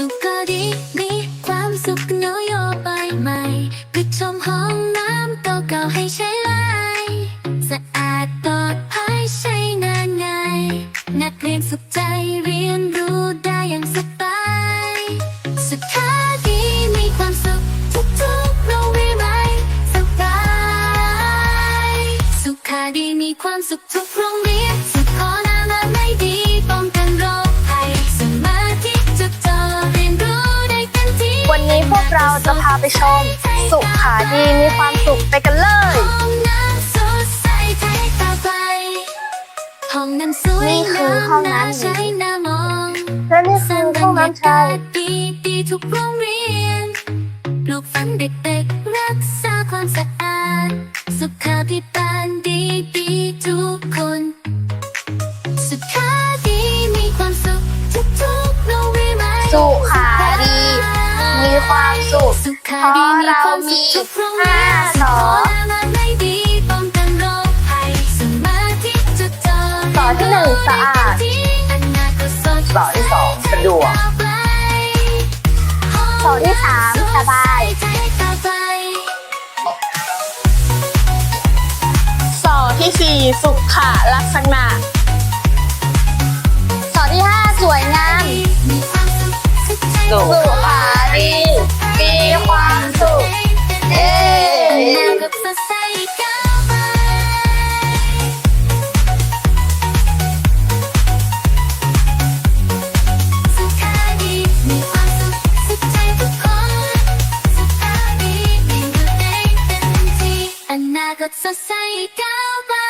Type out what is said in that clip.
สุขก็ดีมีความสุขนโยบายใหม่ปิดชมห้องน้ำเก่าๆให้ใช้ไลสะอาดปลอดภัยใช้งานง่ายนักเรียนสุขใจเรียนรู้ได้อย่างสบายสุขาดีมีความสุขทุกๆโรงเรียนไหมสบายสุขาดีมีความสุขทุกโรงเรียน ไปชม สุขาดีมีความสุขไปกันเลยห้องน้ำสดใสไทยตาไปห้องน้ำสวยนี่คือห้องน้ำหญิงใช้น้ำมองและนี่คือห้องน้ำชายดีดีทุกโรงเรียนปลูกฝังเด็กๆรักษาความสะอาด สุขาพิบาลดีดีทุกคน สุขาดีมีความสุขทุกทุกๆโรงเรียนไหมสุขาดีมี ความสุขเพราะเรามีห้าสองสอที่หนึ่งสะอาดสอที่สองสะดวกสอที่สามสบายสอที่สี่สุขขาลักษณะสอที่ห้าสวยงามสุข Ba't sasay ikaw?